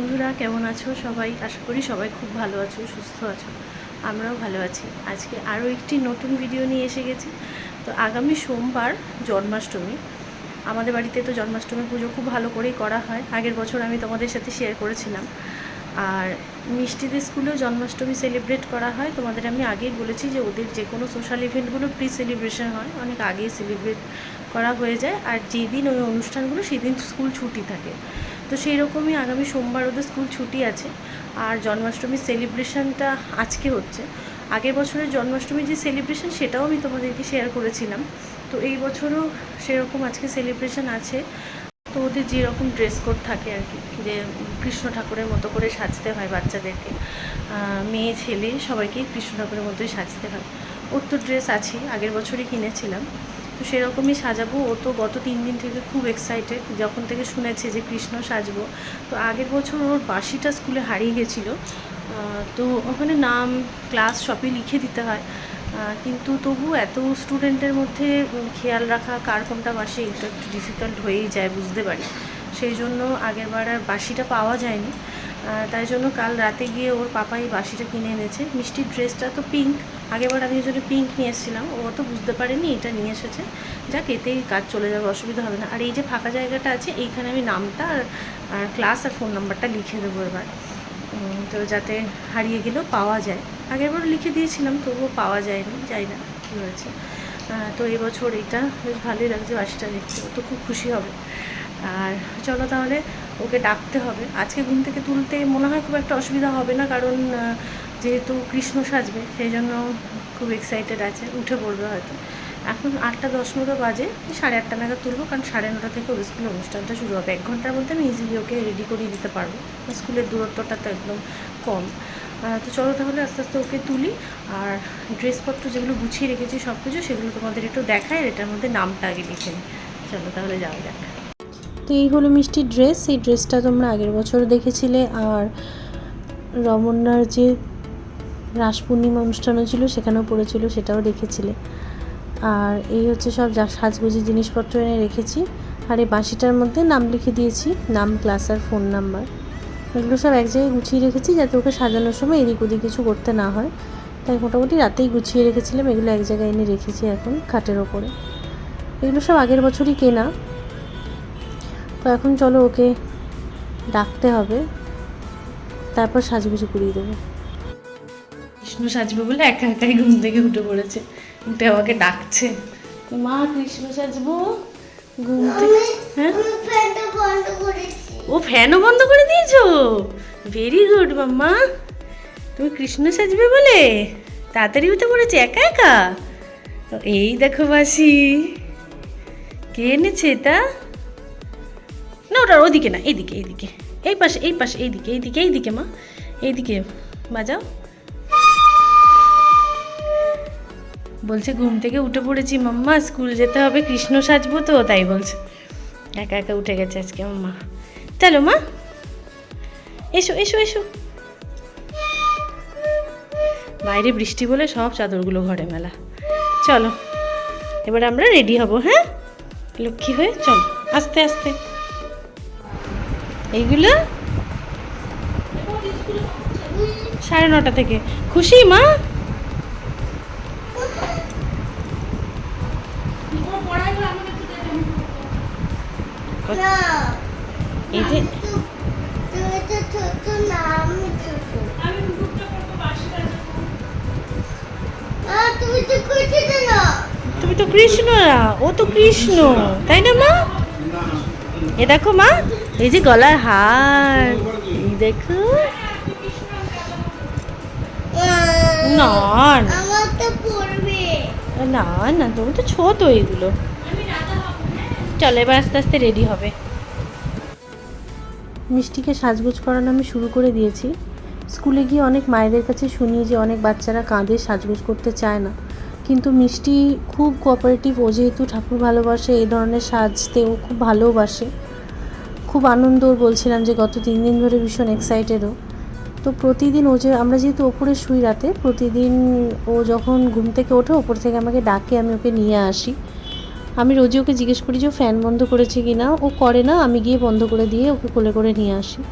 বন্ধুরা, কেমন আছো সবাই? আশা করি সবাই খুব ভালো আছো, সুস্থ আছো। আমরাও ভালো আছি। আজকে আরও একটি নতুন ভিডিও নিয়ে এসে গেছি। তো আগামী সোমবার জন্মাষ্টমী। আমাদের বাড়িতে তো জন্মাষ্টমী পুজো খুব ভালো করেই করা হয়। আগের বছর আমি তোমাদের সাথে শেয়ার করেছিলাম। আর মিষ্টিদের স্কুলেও জন্মাষ্টমী সেলিব্রেট করা হয়। তোমাদের আমি আগেই বলেছি যে ওদের যে কোনো সোশ্যাল ইভেন্টগুলো প্রি সেলিব্রেশন হয়। অনেক আগেই সেলিব্রেট করা হয়ে যায়। আর যেদিন ওই অনুষ্ঠানগুলো, সেদিন স্কুল ছুটি থাকে। তো সেই রকমই আগামী সোমবার ওদের স্কুল ছুটি আছে। আর জন্মাষ্টমীর সেলিব্রেশনটা আজকে হচ্ছে। আগের বছরের জন্মাষ্টমীর যে সেলিব্রেশন সেটাও আমি তোমাদেরকে শেয়ার করেছিলাম। তো এই বছরও সেরকম আজকে সেলিব্রেশন আছে। তো ওদের যেরকম ড্রেস কোড থাকে আর কি, যে কৃষ্ণ ঠাকুরের মতো করে সাজতে হয় বাচ্চাদেরকে। মেয়ে, ছেলে সবাইকে কৃষ্ণ ঠাকুরের মতোই সাজতে হয়। ওর তো ড্রেস আছে আগের বছরই কিনেছিলাম। তো সেরকমই সাজাবো। ও তো গত তিন দিন থেকে খুব এক্সাইটেড যখন থেকে শুনেছে যে কৃষ্ণ সাজবো। তো আগের বছর ওর বাসিটা স্কুলে হারিয়ে গেছিল। তো ওখানে নাম ক্লাস সবই লিখে দিতে হয়। কিন্তু তবু এত স্টুডেন্টের মধ্যে খেয়াল রাখা কার কোনটা বাসে এটা একটু ডিফিকাল্ট হয়েই যায়, বুঝতে পারি। সেই জন্য আগেরবার আর বাসিটা পাওয়া যায়নি। তাই জন্য কাল রাতে গিয়ে ওর পাপা এই বাসিটা কিনে এনেছে। মিষ্টির ড্রেসটা তো পিঙ্ক আগেরবার আমি জন্য পিঙ্ক নিয়ে এসেছিলাম, ও তো বুঝতে পারেনি, এটা নিয়ে এসেছে। যাক, এতেই কাজ চলে যাবে, অসুবিধা হবে না। আর এই যে ফাঁকা জায়গাটা আছে, এইখানে আমি নামটা আর ক্লাস আর ফোন নাম্বারটা লিখে দেবো এবার। তো যাতে হারিয়ে গেলেও পাওয়া যায়। আগেরবার লিখে দিয়েছিলাম, তবুও পাওয়া যায়নি, যাই না, কী হয়েছে। তো এবছর এটা বেশ ভালোই লাগছে বাসিটা দেখতে তো খুব খুশি হবে। আর চলো তাহলে, ওকে ডাকতে হবে। আজকে ঘুম থেকে তুলতে মনে হয় খুব একটা অসুবিধা হবে না, কারণ যেহেতু কৃষ্ণ সাজবে, সেই জন্য খুব এক্সাইটেড আছে, উঠে পড়বে হয়তো। এখন আটটা দশ মতো বাজে, সাড়ে আটটা নাগাদ তুলবো, কারণ সাড়ে নটা থেকে ওদের স্কুলের অনুষ্ঠানটা শুরু হবে। এক ঘণ্টার মধ্যে আমি ইজিলি ওকে রেডি করিয়ে দিতে পারব। স্কুলের দূরত্বটা তো একদম কম। তো চলো তাহলে আস্তে আস্তে ওকে তুলি। আর ড্রেসপত্র যেগুলো গুছিয়ে রেখেছি সব কিছু সেগুলো তোমাদের একটু দেখায় এটার মধ্যে নামটা আগে লিখে চলো তাহলে যাওয়া যাক। তো এই হলো মিষ্টির ড্রেস এই ড্রেসটা তোমরা আগের বছর দেখেছিলে। আর রমন্যার যে রাস পূর্ণিমা অনুষ্ঠানও ছিল, সেখানেও পড়েছিল, সেটাও দেখেছিলে। আর এই হচ্ছে সব যা সাজগুজি জিনিসপত্র এনে রেখেছি। আর এই বাঁশিটার মধ্যে নাম লিখে দিয়েছি, নাম, ক্লাস আর ফোন নাম্বার। এগুলো সব এক জায়গায় গুছিয়ে রেখেছি যাতে ওকে সাজানোর সময় এদিক ওদিক কিছু করতে না হয়। তাই মোটামুটি রাতেই গুছিয়ে রেখেছিলাম, এগুলো এক জায়গায় এনে রেখেছি এখন খাটের ওপরে। এগুলো সব আগের বছরই কেনা। তো এখন চলো ওকে ডাকতে হবে, তারপর সাজগুজি করিয়ে দেবো। কৃষ্ণ সাজবে বলে একা একাই ঘুম থেকে উঠে পড়েছে। উঠে আমাকে ডাকছে। মা কৃষ্ণ সাজবো? ঘুম থেকে হ্যাঁ? ও ফ্যানও বন্ধ করে দিয়েছ? Very good mamma. তুমি কৃষ্ণ সাজবে বলে? তাড়াতাড়ি উঠে পড়েছে একা একা? এই দেখো বাসি কে এনেছে এটা? না ওটা ওদিকে না এইদিকে এইদিকে এই পাশে এই পাশে এইদিকে এইদিকে এইদিকে মা। এইদিকে বাজাও। বলছে, ঘুম থেকে উঠে পড়েছি মাম্মা, স্কুল যেতে হবে, কৃষ্ণ সাজবো তো, তাই বলছে। একা একা উঠে গেছে আজকে মাম্মা। চলো মা, এসো এসো এসো। বাইরে বৃষ্টি বলে সব চাদরগুলো ঘরে মেলা। চলো, এবার আমরা রেডি হব হ্যাঁ? লক্ষ্মী হয়ে, চলো, আস্তে আস্তে। এইগুলো সাড়ে নটা থেকে। খুশি মা? এই যে তুমি তো কৃষ্ণ না ও তো কৃষ্ণ তাই না মা? এ দেখো মা এই যে গলার হার এই দেখো। না না না তুমি তো ছোট এগুলো। চলো, এবার আস্তে আস্তে রেডি হবে। মিষ্টিকে সাজগোজ করানো আমি শুরু করে দিয়েছি। স্কুলে গিয়ে অনেক মায়েদের কাছে শুনি যে অনেক বাচ্চারা কাঁধে সাজগোজ করতে চায় না। কিন্তু মিষ্টি খুব কোঅপারেটিভ ও যেহেতু ঠাকুর ভালোবাসে এই ধরনের সাজতে ও খুব ভালোবাসে। খুব আনন্দ বলছিলাম যে, গত তিন দিন ধরে ভীষণ এক্সাইটেডও তো প্রতিদিন ও যে, আমরা যেহেতু ওপরে শুই রাতে, প্রতিদিন ও যখন ঘুম থেকে ওঠে, ওপর থেকে আমাকে ডাকে, আমি ওকে নিয়ে আসি। আমি রোজই ওকে জিজ্ঞেস করি যে ও ফ্যান বন্ধ করেছে কি না? ও করে না, আমি গিয়ে বন্ধ করে দিয়ে ওকে কোলে করে নিয়ে আসি।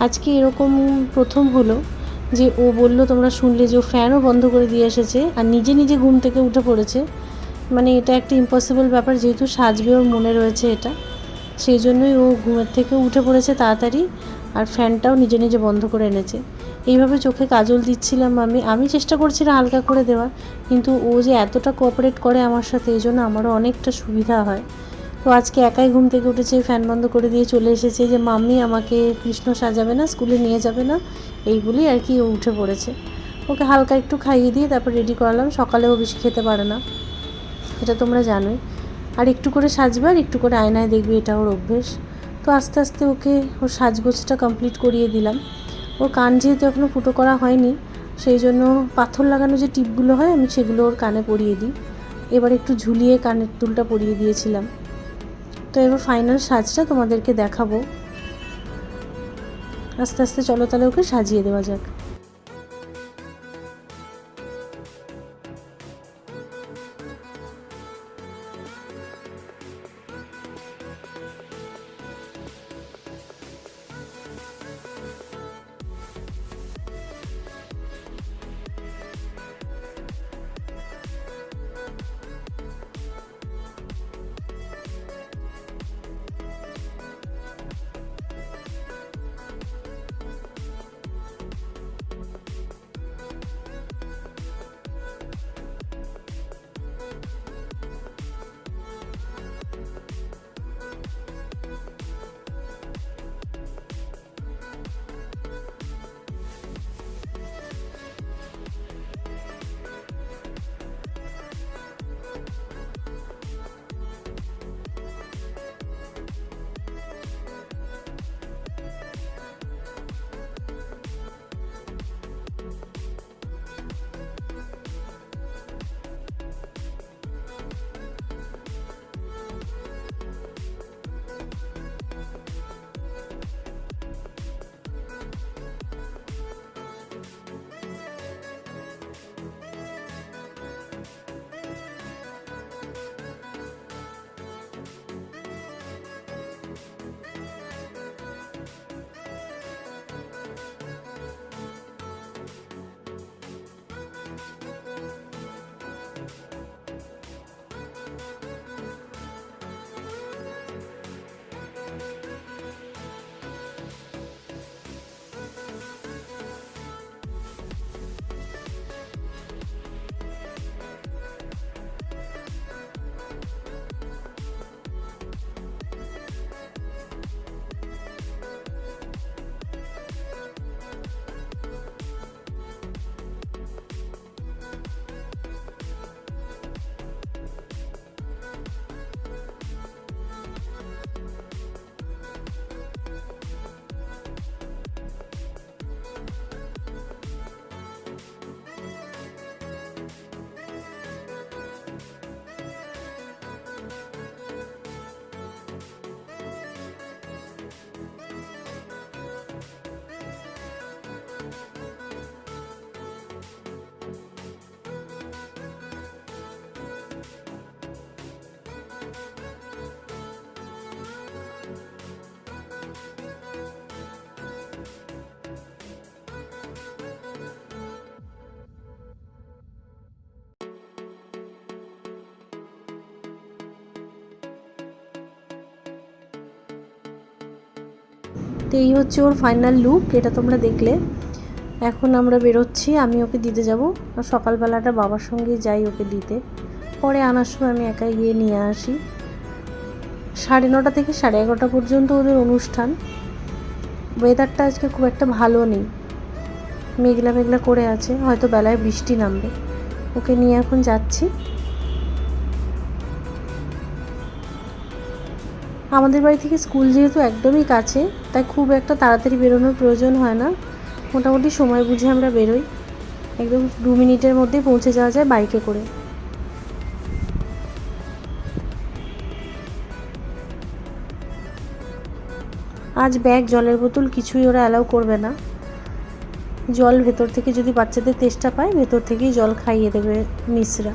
আজকে এরকম প্রথম হলো যে ও বলল, তোমরা শুনলে যে ও ফ্যানও বন্ধ করে দিয়ে এসেছে আর নিজে নিজে ঘুম থেকে উঠে পড়েছে। মানে এটা একটা ইম্পসিবল ব্যাপার, যেহেতু সাজবে ওর মনে রয়েছে এটা। সেই জন্যই ও ঘুমের থেকে উঠে পড়েছে তাড়াতাড়ি আর ফ্যানটাও নিজে নিজে বন্ধ করে এনেছে। এইভাবে চোখে কাজল দিচ্ছিলাম আমি। আমি চেষ্টা করছিলাম হালকা করে দেওয়ার, কিন্তু ও যে এতটা কোঅপারেট করে আমার সাথে, এই জন্য আমারও অনেকটা সুবিধা হয়। তো আজকে একাই ঘুম থেকে উঠেছে ফ্যান বন্ধ করে দিয়ে চলে এসেছে যে, মাম্মি, আমাকে কৃষ্ণ সাজাবে না, স্কুলে নিয়ে যাবে না। এইগুলি আর কি ও উঠে পড়েছে। ওকে হালকা একটু খাইয়ে দিয়ে তারপর রেডি করালাম। সকালেও বেশি খেতে পারে না। এটা তোমরা জানোই। আর একটু করে সাজবে আর একটু করে আয়নায় দেখবে, এটা ওর অভ্যেস। তো আস্তে আস্তে ওকে ওর সাজগোজটা কমপ্লিট করিয়ে দিলাম। ওর কান যেহেতু এখনও ফুটো করা হয়নি, সেই জন্য পাথর লাগানো যে টিপগুলো হয় আমি সেগুলো ওর কানে পরিয়ে দিই। এবার একটু ঝুলিয়ে কানের দুলটা পরিয়ে দিয়েছিলাম। তো এবার ফাইনাল সাজটা তোমাদেরকে দেখাবো। আস্তে আস্তে চলো তাহলে ওকে সাজিয়ে দেওয়া যাক। তো এই হচ্ছে ওর ফাইনাল লুক এটা তোমরা দেখলে। এখন আমরা বেরোচ্ছি, আমি ওকে দিতে যাব। সকালবেলাটা বাবার সঙ্গে যাই ওকে দিতে। পরে আনার সময় আমি একাই গিয়ে নিয়ে আসি। সাড়ে নটা থেকে সাড়ে এগারোটা পর্যন্ত ওদের অনুষ্ঠান। ওয়েদারটা আজকে খুব একটা ভালো নেই। মেঘলা মেঘলা করে আছে, হয়তো বেলায় বৃষ্টি নামবে। ওকে নিয়ে এখন যাচ্ছি। আমাদের বাড়ি থেকে স্কুল যেহেতু একদমই কাছে, তাই খুব একটা তাড়াতাড়ি বেরোনোর প্রয়োজন হয় না। মোটামুটি সময় বুঝে আমরা বেরোই। একদম দু মিনিটের মধ্যেই পৌঁছে যাওয়া যায় বাইকে করে। আজ ব্যাগ, জলের বোতল কিছুই ওরা অ্যালাউ করবে না। জল ভেতর থেকে যদি বাচ্চাদের তেষ্টা পায়, ভেতর থেকেই জল খাইয়ে দেবে মিসরা।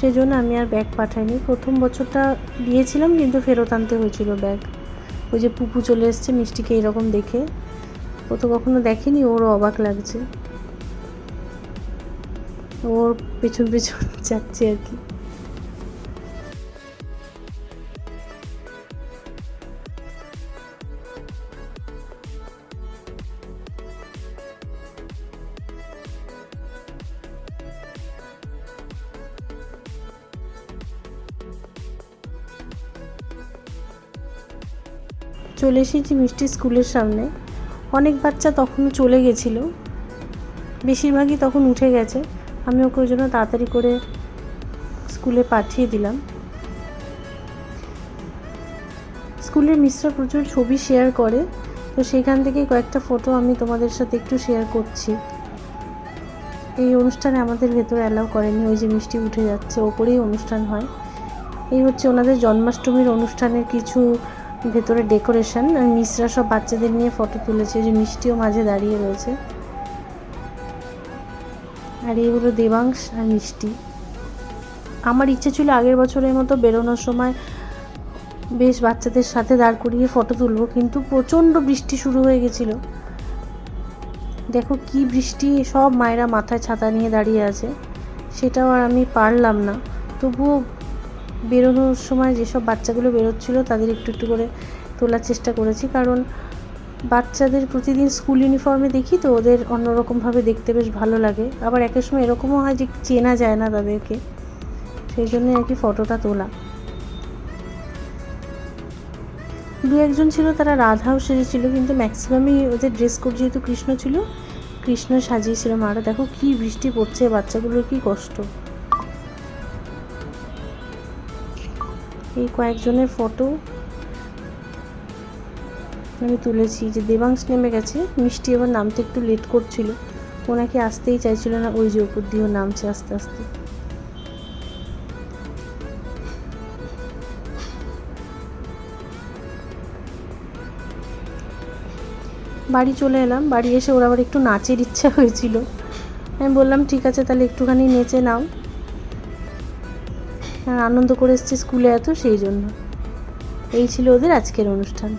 সেই জন্য আমি আর ব্যাগ পাঠাইনি। প্রথম বছরটা দিয়েছিলাম কিন্তু ফেরত আনতে হয়েছিল ব্যাগ। ওই যে পুপু চলে এসছে মিষ্টিকে এরকম দেখে। ও তো কখনো দেখেনি, ওরও অবাক লাগছে। ওর পেছন পেছন যাচ্ছে আর কি। চলে এসেছি মিষ্টি স্কুলের সামনে। অনেক বাচ্চা তখনও চলে গেছিল। বেশিরভাগই তখন উঠে গেছে। আমি ওকে ওই জন্য তাড়াতাড়ি করে স্কুলে পাঠিয়ে দিলাম। স্কুলের মিসরা প্রচুর ছবি শেয়ার করে। তো সেখান থেকে কয়েকটা ফটো আমি তোমাদের সাথে একটু শেয়ার করছি। এই অনুষ্ঠানে আমাদের ভেতরে অ্যালাউ করেনি। ওই যে মিষ্টি উঠে যাচ্ছে, ওপরেই অনুষ্ঠান হয়। এই হচ্ছে ওনাদের জন্মাষ্টমীর অনুষ্ঠানের কিছু ভেতরে ডেকোরেশন, আর মিসরা সব বাচ্চাদের নিয়ে ফটো তুলেছে যে মিষ্টিও মাঝে দাঁড়িয়ে রয়েছে। আর এই হলো দেবাংশ আর মিষ্টি। আমার ইচ্ছে ছিল আগের বছরের মতো বেরোনোর সময় বেশ বাচ্চাদের সাথে দাঁড় করিয়ে ফটো তুলবো, কিন্তু প্রচণ্ড বৃষ্টি শুরু হয়ে গেছিল। দেখো কি বৃষ্টি, সব মায়েরা মাথায় ছাতা নিয়ে দাঁড়িয়ে আছে। সেটাও আর আমি পারলাম না। তবুও বেরোনোর সময় যেসব বাচ্চাগুলো বেরোচ্ছিল তাদের একটু একটু করে তোলার চেষ্টা করেছি। কারণ বাচ্চাদের প্রতিদিন স্কুল ইউনিফর্মে দেখি তো ওদের অন্যরকমভাবে দেখতে বেশ ভালো লাগে। আবার একের সময় এরকমও হয় যে চেনা যায় না তাদেরকে। সেই জন্যই আর কি ফটোটা তোলা। দু একজন ছিল, তারা রাধাও সেজেছিল, কিন্তু ম্যাক্সিমামই ওদের ড্রেস কোড যেহেতু কৃষ্ণ ছিল, কৃষ্ণ সাজিয়েছিল মারা। দেখো কি বৃষ্টি পড়ছে, বাচ্চাগুলোর কি কষ্ট। এই কয়েকজনের ফটো আমি তুলেছি যে দেবাংশ নেমে গেছে। মিষ্টি এবার নামতে একটু লেট করছিল। ওনাকে আসতেই চাইছিল না ওই যে উপর দিয়েও নামছে আস্তে আস্তে। বাড়ি চলে এলাম। বাড়ি এসে ওর আবার একটু নাচের ইচ্ছা হয়েছিল। আমি বললাম, ঠিক আছে, তাহলে একটুখানি নেচে নাও। আনন্দ করে এসছে স্কুলে এত, সেই জন্য। এই ছিল ওদের আজকের অনুষ্ঠান।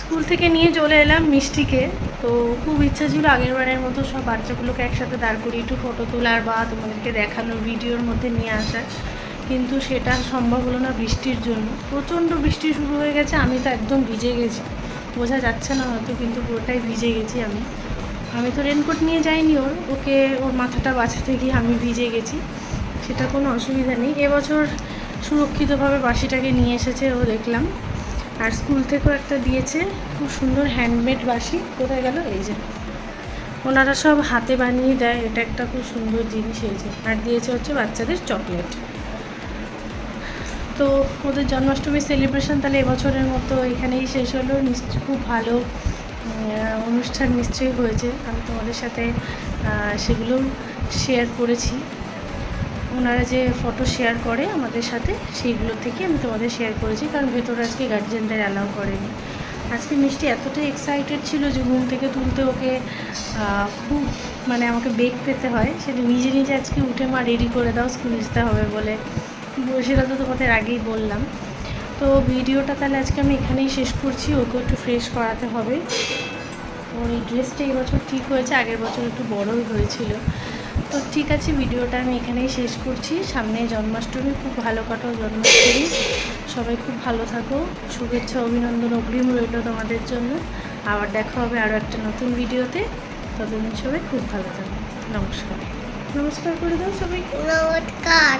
স্কুল থেকে নিয়ে চলে এলাম মিষ্টিকে। তো খুব ইচ্ছা ছিল আগের বারের মতো সব বাচ্চাগুলোকে একসাথে দাঁড় করিয়ে একটু ফটো তোলার বা তোমাদেরকে দেখানোর ভিডিওর মধ্যে নিয়ে আসার কিন্তু সেটা সম্ভব হলো না বৃষ্টির জন্য। প্রচণ্ড বৃষ্টি শুরু হয়ে গেছে, আমি তো একদম ভিজে গেছি। বোঝা যাচ্ছে না হয়তো, কিন্তু পুরোটাই ভিজে গেছি আমি। আমি তো রেনকোট নিয়ে যাইনি ওর, ওকে ওর মাথাটা বাঁচাতে গিয়ে আমি ভিজে গেছি। সেটা কোনো অসুবিধা নেই। এবছর সুরক্ষিতভাবে বাঁশিটাকে নিয়ে এসেছে, ও দেখলাম। আর স্কুল থেকেও একটা দিয়েছে, খুব সুন্দর হ্যান্ডমেড বাঁশি। কোথায় গেল? এই যে। ওনারা সব হাতে বানিয়ে দেয়, এটা একটা খুব সুন্দর জিনিস, এই যে। আর দিয়েছে হচ্ছে বাচ্চাদের চকলেট। তো ওদের জন্মাষ্টমীর সেলিব্রেশন তাহলে এবছরের মতো এখানেই শেষ হলো। নিশ্চয় খুব ভালো অনুষ্ঠান নিশ্চয়ই হয়েছে। আমি তোমাদের সাথে সেগুলো শেয়ার করেছি। ওনারা যে ফটো শেয়ার করে আমাদের সাথে, সেইগুলো থেকে আমি তোমাদের শেয়ার করেছি, কারণ ভেতরে আজকে গার্জেনদের অ্যালাউ করেনি। আজকে মিষ্টি এতটাই এক্সাইটেড ছিল যে ঘুম থেকে তুলতে ওকে খুব মানে আমাকে বেগ পেতে হয় সেটা নিজে নিজে আজকে উঠে, মা রেডি করে দাও স্কুল যেতে হবে বলে। সেটা তো তোমাদের আগেই বললাম। তো ভিডিওটা তাহলে আজকে আমি এখানেই শেষ করছি ওকে একটু ফ্রেশ করাতে হবে। ওর এই ড্রেসটা এই বছর ঠিক হয়েছে, আগের বছর একটু বড়ই হয়েছিল। তো ঠিক আছে, ভিডিওটা আমি এখানেই শেষ করছি। সামনে জন্মাষ্টমী, খুব ভালো কাটো জন্মাষ্টমী। সবাই খুব ভালো থাকো। শুভেচ্ছা, অভিনন্দন, অগ্রিম রইল তোমাদের জন্য। আবার দেখা হবে আরও একটা নতুন ভিডিওতে। ততদিন সবাই খুব ভালো থাকো। নমস্কার। নমস্কার করে দাও সবাই নমস্কার।